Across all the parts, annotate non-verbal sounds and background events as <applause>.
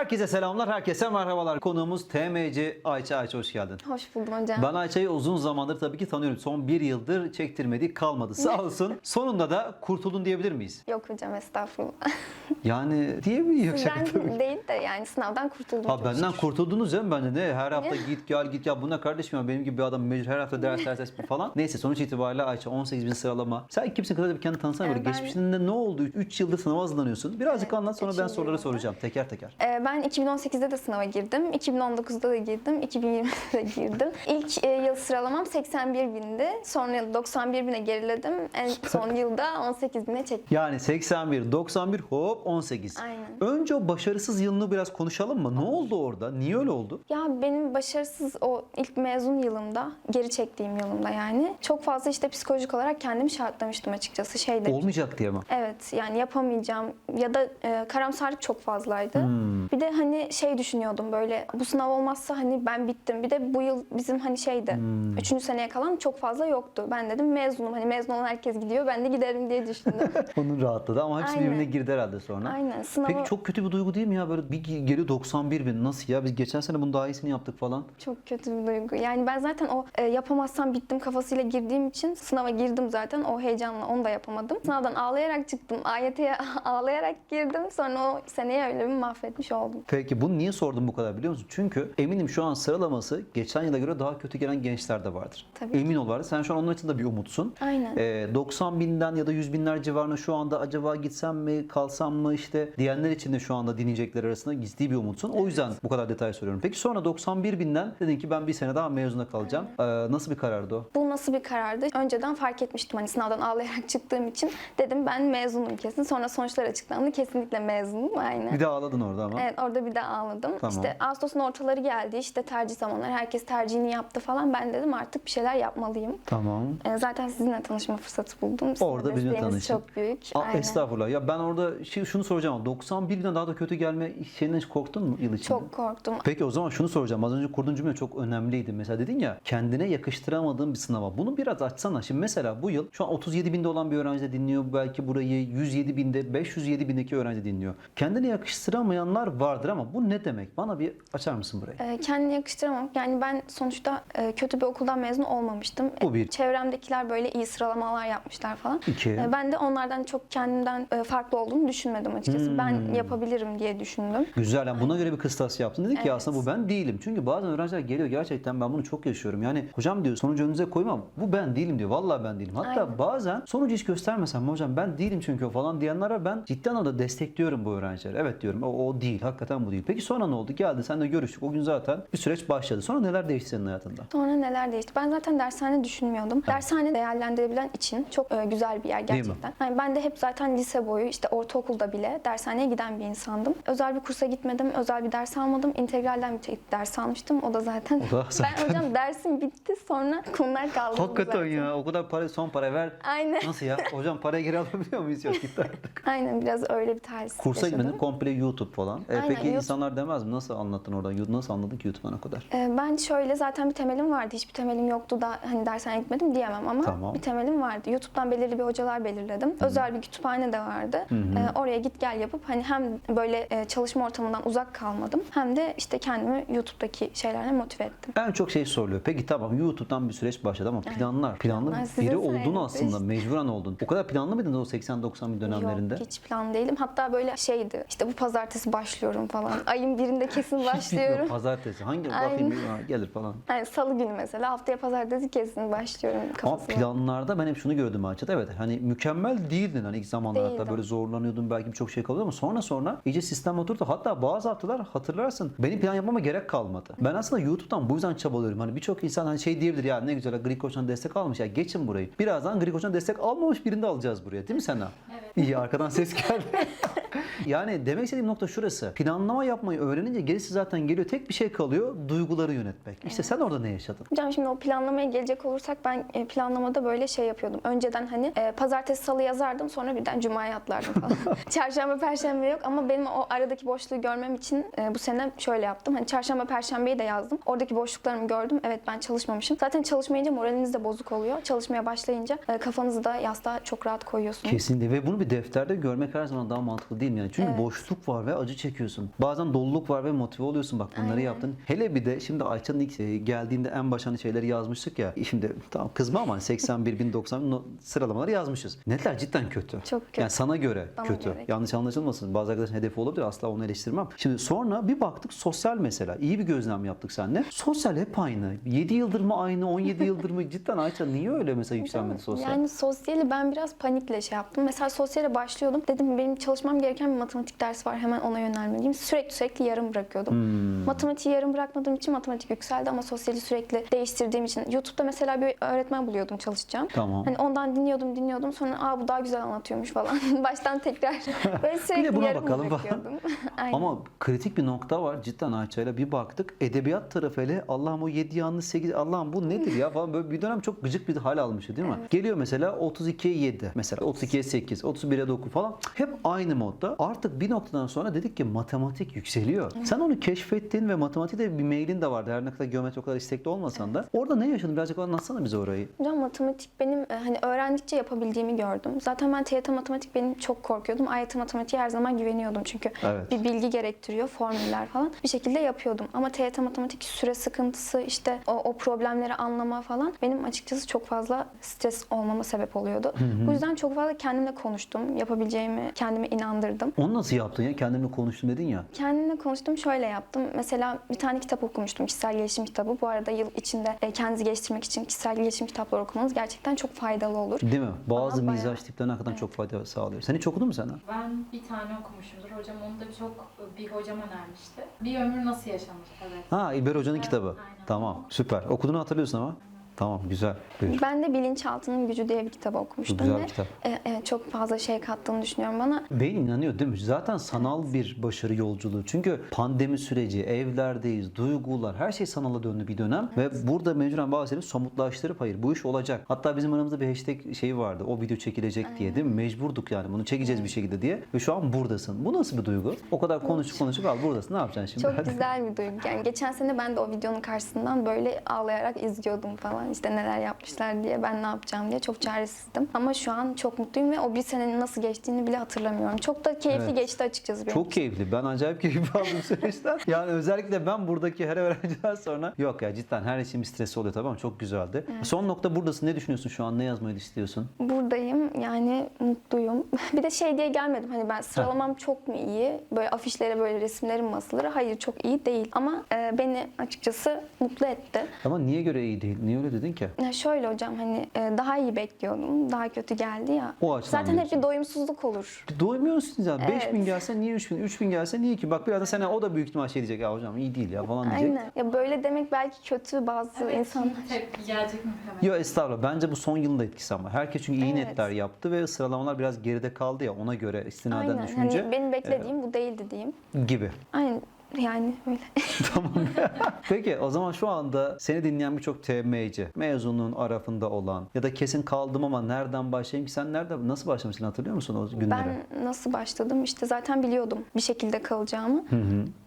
Herkese selamlar, herkese merhabalar. Konuğumuz TMC Ayça. Ayça hoş geldin. Hoş buldum hocam. Ben Ayça'yı uzun zamandır tabii ki tanıyorum. Son bir yıldır çektirmediği kalmadı. Sağ <laughs> olsun. Sonunda da kurtuldun diyebilir miyiz? Yok hocam estağfurullah. <laughs> Yani diyebiliyor şaka tabii. Sizden değil de yani sınavdan kurtuldum. Ha çok benden şükür. kurtuldunuz canım bence ne her hafta git gel git ya bu ne kardeşim ya benim gibi bir adam mecbur her hafta ders ders ders falan. <laughs> Neyse sonuç itibariyle Ayça 18 bin sıralama. Sen kimsin kadar bir kendini tanısana böyle. Ee, ben- Geçmişinde ne oldu? 3 yıldır sınava hazırlanıyorsun. Birazcık Evet, anlat sonra ben üçüncü soruları yılda. soracağım teker teker. Ee, ben 2018'de de sınava girdim. 2019'da da girdim. 2020'de de girdim. İlk e, yıl sıralamam 81 bindi. Sonra yıl 91 bine geriledim. En son yılda 18 bine çektim. Yani 81, 91 hop 18. Aynen. Önce o başarısız yılını biraz konuşalım mı? Ne oldu orada? Niye öyle oldu? Ya benim başarısız o ilk mezun yılımda, geri çektiğim yılımda yani çok fazla işte psikolojik olarak kendimi şartlamıştım açıkçası şeyde. Olmayacak diye mi? Evet yani yapamayacağım ya da e, karamsarlık çok fazlaydı. Bir de hani şey düşünüyordum böyle bu sınav olmazsa hani ben bittim. Bir de bu yıl bizim hani şeydi üçüncü seneye kalan çok fazla yoktu. Ben dedim mezunum hani mezun olan herkes gidiyor ben de giderim diye düşündüm. <laughs> Onun rahatladı ama hepsi Aynen. birbirine girdi herhalde sonra. Aynen, sınava- Peki çok kötü bir duygu değil mi ya? Böyle bir geliyor 91 bin. Nasıl ya? Biz geçen sene bunun daha iyisini yaptık falan. çok kötü bir duygu. Yani ben zaten o e, yapamazsam bittim kafasıyla girdiğim için sınava girdim zaten o heyecanla onu da yapamadım. Sınavdan ağlayarak çıktım. AYT'ye <laughs> ağlayarak girdim. Sonra o seneye öyle bir mahvetmiş oldum. Peki bunu niye sordum bu kadar biliyor musun? Çünkü eminim şu an sıralaması geçen yıla göre daha kötü gelen gençler de vardır. Tabii. Emin ol vardır. Sen şu an onun için de bir umutsun. Aynen. Ee, 90 binden ya da 100 binler civarına şu anda acaba gitsem mi kalsam mı işte diyenler için de şu anda dinleyecekler arasında gizli bir umutsun. O yüzden bu kadar detay soruyorum. Peki sonra 91 binden dedin ki ben bir sene daha mezuna kalacağım. Ee, nasıl bir karardı o? Bu nasıl bir karardı? Önceden fark etmiştim hani sınavdan ağlayarak <laughs> çıktığım için. Dedim ben mezunum kesin. Sonra sonuçlar açıklandı. Kesinlikle mezunum. Aynen. Bir de ağladın orada ama. Evet orada bir de ağladım. Tamam. İşte Ağustos'un ortaları geldi. İşte tercih zamanları. Herkes tercihini yaptı falan. Ben dedim artık bir şeyler yapmalıyım. Tamam. Ee, zaten sizinle tanışma fırsatı buldum. Sizin Orada bizimle tanıştın. çok büyük. Aa, Aynen. estağfurullah. Ya ben orada şey, şunu soracağım. ama 91'den daha da kötü gelme şeyinden hiç korktun mu yıl içinde? Çok korktum. Peki o zaman şunu soracağım. Az önce kurduğun cümle çok önemliydi. Mesela dedin ya kendine yakıştıramadığın bir sınava. Bunu biraz açsana. Şimdi mesela bu yıl şu an 37 binde olan bir öğrenci de dinliyor. Belki burayı 107 binde, 507 bindeki öğrenci dinliyor. Kendine yakıştıramayanlar vardır ama bu ne demek? Bana bir açar mısın burayı? Ee, kendini yakıştıramam. Yani ben sonuçta e, kötü bir okuldan mezun olmamıştım. Bu bir. E, Çevremdekiler böyle iyi sıralamalar yapmışlar falan. İki. E, ben de onlardan çok kendimden e, farklı olduğunu düşünmedim açıkçası. Hmm. Ben yapabilirim diye düşündüm. Güzel. Yani buna göre bir kıstas yaptın. Dedin ki Evet. aslında bu ben değilim. Çünkü bazen öğrenciler geliyor gerçekten ben bunu çok yaşıyorum. Yani hocam diyor sonucu önünüze koymam. Bu ben değilim diyor. Vallahi ben değilim. Hatta Aynen. bazen sonucu hiç göstermesem hocam ben değilim çünkü o falan diyenlere ben ciddi anlamda destekliyorum bu öğrencileri. Evet diyorum o, o değil. Hakikaten bu değil. Peki sonra ne oldu? Geldi seninle görüştük. O gün zaten bir süreç başladı. Sonra neler değişti senin hayatında? Sonra neler değişti? Ben zaten dershane düşünmüyordum. Dershane değerlendirebilen için çok e, güzel bir yer gerçekten. Yani ben de hep zaten lise boyu işte ortaokulda bile dershaneye giden bir insandım. Özel bir kursa gitmedim, özel bir ders almadım. İntegralden bir ders almıştım. O da zaten, O da <laughs> zaten- ben hocam dersim bitti sonra konular kaldı. Hakikaten zaten. ya. O kadar para son para ver. Aynen. Nasıl ya? <laughs> Hocam parayı geri alabiliyor muyuz? Yok gitti artık. Aynen biraz öyle bir tarz Kursa gitmedin komple YouTube falan. E, peki YouTube. insanlar demez mi? Nasıl anlattın orada? Nasıl anladın ki YouTube'dan kadar? Ee, Ben şöyle zaten bir temelim vardı. Hiçbir temelim yoktu da hani dershaneye gitmedim diyemem ama Tamam. bir temelim vardı. YouTube'dan belirli bir hocalar belirledim. Özel bir kütüphane de vardı. Ee, oraya git gel yapıp hani hem böyle e, çalışma ortamından uzak kalmadım hem de işte kendimi YouTube'daki şeylerle motive ettim. En çok şey soruluyor. Peki tamam YouTube'dan bir süreç başladı ama planlar. Planlı Planlar biri oldun aslında. işte. Mecburen oldun. O kadar planlı mıydın o 80-90 bin dönemlerinde? Yok hiç plan değilim. Hatta böyle şeydi işte bu pazartesi başlıyorum falan. Ayın birinde kesin <laughs> başlıyorum. Pazartesi. Hangi bakayım ha, gelir falan. Yani salı günü mesela haftaya pazartesi kesin başlıyorum Ama planlarda ben hep şunu gördüm açıkçası. Evet hani mükemmel değildin hani ilk zamanlarda Değildim. böyle zorlanıyordun belki birçok şey kalıyordu ama sonra sonra iyice sistem oturdu. Hatta bazı haftalar hatırlarsın benim plan yapmama gerek kalmadı. Ben aslında YouTube'dan bu yüzden çabalıyorum. Hani birçok insan hani şey diyebilir ya ne güzel Greek Koç'tan destek almış ya geçin burayı. Birazdan Greek Koç'tan destek almamış birini de alacağız buraya değil mi Sena? Evet. İyi arkadan ses geldi. <laughs> yani demek istediğim nokta şurası. Planlama yapmayı öğrenince gerisi zaten geliyor. Tek bir şey kalıyor duyguları yönetmek. İşte sen orada ne yaşadın? Hocam şimdi o planlamaya gelecek olursak ben e, planlamada böyle şey yapıyordum. Önceden hani e, pazartesi salı yazardım sonra birden cumaya atlardım falan. <laughs> çarşamba perşembe yok ama benim o aradaki boşluğu görmem için e, bu sene şöyle yaptım. Hani çarşamba perşembeyi de yazdım. Oradaki boşluklarımı gördüm. Evet ben çalışmamışım. Zaten çalışmayınca moraliniz de bozuk oluyor. Çalışmaya başlayınca e, kafanızı da yastığa çok rahat koyuyorsunuz. Kesinlikle ve bunu bir defterde görmek her zaman daha mantıklı var değil? Yani çünkü Evet. boşluk var ve acı çekiyorsun. Bazen doluluk var ve motive oluyorsun bak bunları Aynen. yaptın. Hele bir de şimdi Ayça'nın ilk e, geldiğinde en başa hani şeyleri yazmıştık ya. <laughs> Şimdi tamam kızma ama hani 81 bin 90 bin no- sıralamaları yazmışız. Netler cidden kötü. Çok kötü. Yani sana göre Bana kötü. göre. Yanlış anlaşılmasın. Bazı arkadaşın hedefi olabilir. Asla onu eleştirmem. Şimdi sonra bir baktık sosyal mesela. İyi bir gözlem yaptık seninle. Sosyal hep aynı. 7 yıldır mı aynı? 17 yıldır mı? Cidden Ayça niye öyle mesela yükselmedi sosyal? Yani sosyali ben biraz panikle şey yaptım. Mesela sosyale başlıyordum. Dedim benim çalışmam gereken bir matematik dersi var. Hemen ona yönelmeliyim. Sürekli sürekli yarım bırakıyordum. Hmm. Matematiği yarım bırakmadığım için matematik yükseldi ama sosyali sürekli değiştirdiğim için. YouTube'da mesela bir öğretmen buluyordum çalışacağım. Tamam. Hani ondan dinliyordum dinliyordum sonra aa bu daha güzel anlatıyormuş falan. <laughs> Baştan tekrar böyle sürekli buna yarım bakalım bırakıyordum. <laughs> Ama kritik bir nokta var cidden Ayça'yla bir baktık. Edebiyat tarafı hele Allah'ım o 7 yanlış 8 Allah'ım bu nedir ya falan böyle bir dönem çok gıcık bir hal almıştı değil mi? Geliyor mesela 32'ye 7 mesela 32'ye 8 31'e 9 falan hep aynı modda. Artık bir noktadan sonra dedik ki matematik yükseliyor. Sen onu keşfettin ve matematiğe bir mailin de vardı. Her ne kadar geometri o kadar istekli olmasan da. Orada ne yaşadın birazcık anlatsana bize orayı. Hocam matematik benim e, hani öğrendikçe yapabildiğimi gördüm. Zaten ben TYT matematik benim çok korkuyordum. AYT matematiğe her zaman güveniyordum çünkü Evet. bir bilgi gerektiriyor, formüller falan. Bir şekilde yapıyordum. Ama TYT matematik süre sıkıntısı, işte o, o problemleri anlama falan benim açıkçası çok fazla stres olmama sebep oluyordu. Bu yüzden çok fazla kendimle konuştum. Yapabileceğimi kendime inandırdım. Onu nasıl yaptın ya? Kendimle konuştum dedin ya. Kendimle konuştum şöyle yaptım. Mesela bir tane kitap okumuştum. Kişisel gelişim kitabı. Bu arada yıl içinde e, kendinizi geliştirmek için kişisel gelişim kitapları okumanız gerçekten çok faydalı olur. Değil mi? Bazı Bana bayağı- mizaç tiplerine hakikaten çok fayda sağlıyor. Sen hiç okudun mu sen? ha? Ben bir tane okumuşumdur. Hocam onu da çok bir hocam önermişti. Bir ömür nasıl yaşanır? Evet. Ha İber Hoca'nın Evet, kitabı. aynen. Tamam süper. Okuduğunu hatırlıyorsun ama. Tamam güzel. Buyur. Ben de Bilinçaltının Gücü diye bir kitap okumuştum. güzel ve, kitap. e, evet, çok fazla şey kattığını düşünüyorum bana. Beyin inanıyor değil mi? Zaten sanal bir başarı yolculuğu. Çünkü pandemi süreci, evlerdeyiz, duygular, her şey sanala döndü bir dönem. Ve burada mecburen bazı şeyleri somutlaştırıp hayır bu iş olacak. Hatta bizim aramızda bir hashtag şeyi vardı. O video çekilecek diye değil mi? Mecburduk yani bunu çekeceğiz bir şekilde diye. Ve şu an buradasın. Bu nasıl bir duygu? O kadar konuşup konuşup al buradasın. Ne yapacaksın şimdi? Çok güzel bir duygu. Yani geçen sene ben de o videonun karşısından böyle ağlayarak izliyordum falan. İşte neler yapmışlar diye, ben ne yapacağım diye çok çaresizdim. Ama şu an çok mutluyum ve o bir senenin nasıl geçtiğini bile hatırlamıyorum. Çok da keyifli Evet. geçti açıkçası benim. Çok keyifli. Ben acayip keyif <laughs> aldım süreçten. Yani özellikle ben buradaki her öğrenciden sonra yok ya cidden her bir stresi oluyor tabii ama çok güzeldi. Son nokta buradasın. Ne düşünüyorsun şu an? Ne yazmayı istiyorsun? Buradayım yani mutluyum. <laughs> Bir de şey diye gelmedim hani ben sıralamam çok mu iyi? Böyle afişlere böyle resimlerim asılır? Hayır çok iyi değil. Ama e, beni açıkçası mutlu etti. Ama niye göre iyi değil? Niye öyle dedin ki? Ya şöyle hocam hani e, daha iyi bekliyordum. Daha kötü geldi ya. O açıdan Zaten hep diyorsun. bir doyumsuzluk olur. Doymuyorsun zaten. Evet. 5000 gelse niye 3000? 3000 gelse niye ki? Bak biraz da sana o da büyük ihtimal şey diyecek. Ya hocam iyi değil ya falan diyecek. Aynen. Ya böyle demek belki kötü bazı Evet, insanlar. <laughs> Tepki gelecek muhtemelen. Yo estağfurullah. Bence bu son yılın da etkisi ama. Herkes çünkü iyi Evet. netler yaptı ve sıralamalar biraz geride kaldı ya ona göre istinaden Aynen. düşünce Hani benim beklediğim bu değildi diyeyim. gibi. Aynen. Yani öyle. <laughs> tamam. Peki o zaman şu anda seni dinleyen birçok TM'ci, mezunluğun arafında olan ya da kesin kaldım ama nereden başlayayım ki sen nerede nasıl başlamışsın hatırlıyor musun o günleri? Ben nasıl başladım? İşte zaten biliyordum bir şekilde kalacağımı.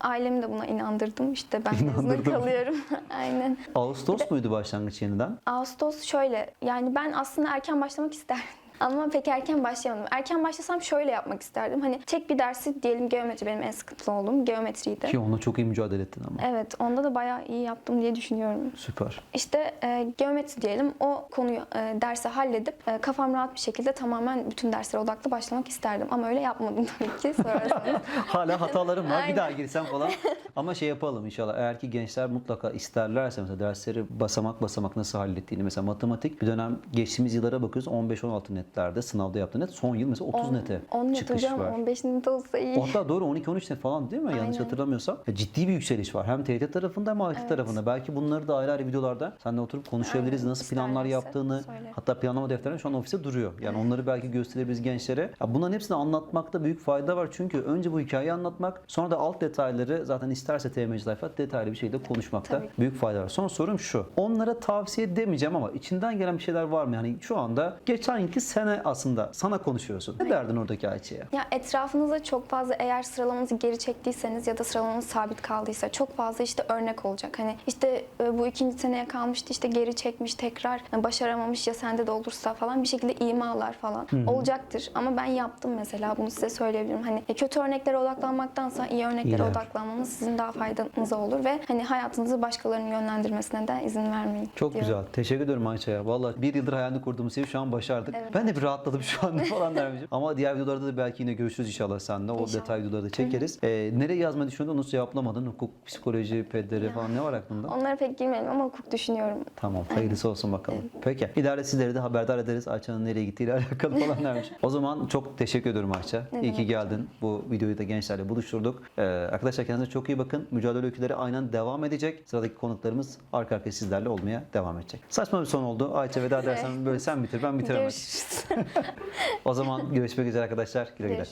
Ailemi de buna inandırdım. İşte ben mezuna kalıyorum. <laughs> Aynen. Ağustos muydu başlangıç yeniden? Ağustos şöyle. Yani ben aslında erken başlamak isterdim. Ama pek erken başlayamadım. Erken başlasam şöyle yapmak isterdim. Hani tek bir dersi diyelim geometri benim en sıkıntılı olduğum geometriydi. Ki onunla çok iyi mücadele ettin ama. Evet, onda da bayağı iyi yaptım diye düşünüyorum. Süper. İşte e, geometri diyelim o konuyu e, dersi halledip e, kafam rahat bir şekilde tamamen bütün derslere odaklı başlamak isterdim. Ama öyle yapmadım <laughs> tabii ki sonrasında. <laughs> Hala hatalarım var. Bir daha girsem falan. <laughs> Ama şey yapalım inşallah. Eğer ki gençler mutlaka isterlerse mesela dersleri basamak basamak nasıl hallettiğini. Mesela matematik bir dönem geçtiğimiz yıllara bakıyoruz. 15-16 netlerde sınavda yaptığı net. Son yıl mesela 30 nete 10 net çıkış hocam, var. 15 net olsa iyi. Hatta doğru 12-13 net falan değil mi? Yanlış Aynen. hatırlamıyorsam. Ya ciddi bir yükseliş var. Hem TYT tarafında hem AYT Evet. tarafında. Belki bunları da ayrı ayrı videolarda seninle oturup konuşabiliriz. Aynen. Nasıl planlar İsterlerse yaptığını. söyle. Hatta planlama defterleri şu an ofiste duruyor. Yani onları belki gösterebiliriz gençlere. Ya bunların hepsini anlatmakta büyük fayda var. Çünkü önce bu hikayeyi anlatmak, sonra da alt detayları zaten isterse TMC Life'at detaylı bir şekilde konuşmakta Tabii. büyük fayda var. Son sorum şu. Onlara tavsiye demeyeceğim ama içinden gelen bir şeyler var mı? Yani şu anda geçen yılki sen Sen aslında sana konuşuyorsun. Ne derdin oradaki Ayça'ya? Ya etrafınıza çok fazla eğer sıralamanızı geri çektiyseniz ya da sıralamanız sabit kaldıysa çok fazla işte örnek olacak. Hani işte e, bu ikinci seneye kalmıştı işte geri çekmiş tekrar e, başaramamış ya sende de olursa falan bir şekilde imalar falan olacaktır. Ama ben yaptım mesela bunu size söyleyebilirim. Hani e, kötü örneklere odaklanmaktansa iyi örneklere İyiler. odaklanmanız sizin daha faydanıza olur ve hani hayatınızı başkalarının yönlendirmesine de izin vermeyin. Çok diyorum. güzel. Teşekkür ederim Ayça'ya. Vallahi bir yıldır hayalini kurduğumuz şeyi şu an başardık. Evet. Ben de bir rahatladım şu anda falan dermişim. Ama diğer videolarda da belki yine görüşürüz inşallah seninle. O İnşallah. detay videoları da çekeriz. Ee, nereye yazmayı düşündün onu cevaplamadın. Hukuk, psikoloji, pederi falan ne var aklında? Onlara pek girmeyelim ama hukuk düşünüyorum. Tamam hayırlısı olsun bakalım. Peki ileride sizleri de haberdar ederiz Ayça'nın nereye gittiğiyle <laughs> alakalı falan dermiş. O zaman çok teşekkür ediyorum Ayça. Ne iyi ki geldin. Bu videoyu da gençlerle buluşturduk. Ee, arkadaşlar kendinize çok iyi bakın. Mücadele öyküleri aynen devam edecek. Sıradaki konuklarımız arka arkaya sizlerle olmaya devam edecek. Saçma bir son oldu. Ayça veda dersen böyle sen bitir ben bitiremedim. Görüşürüz. <laughs> O zaman görüşmek üzere arkadaşlar. Güle güle.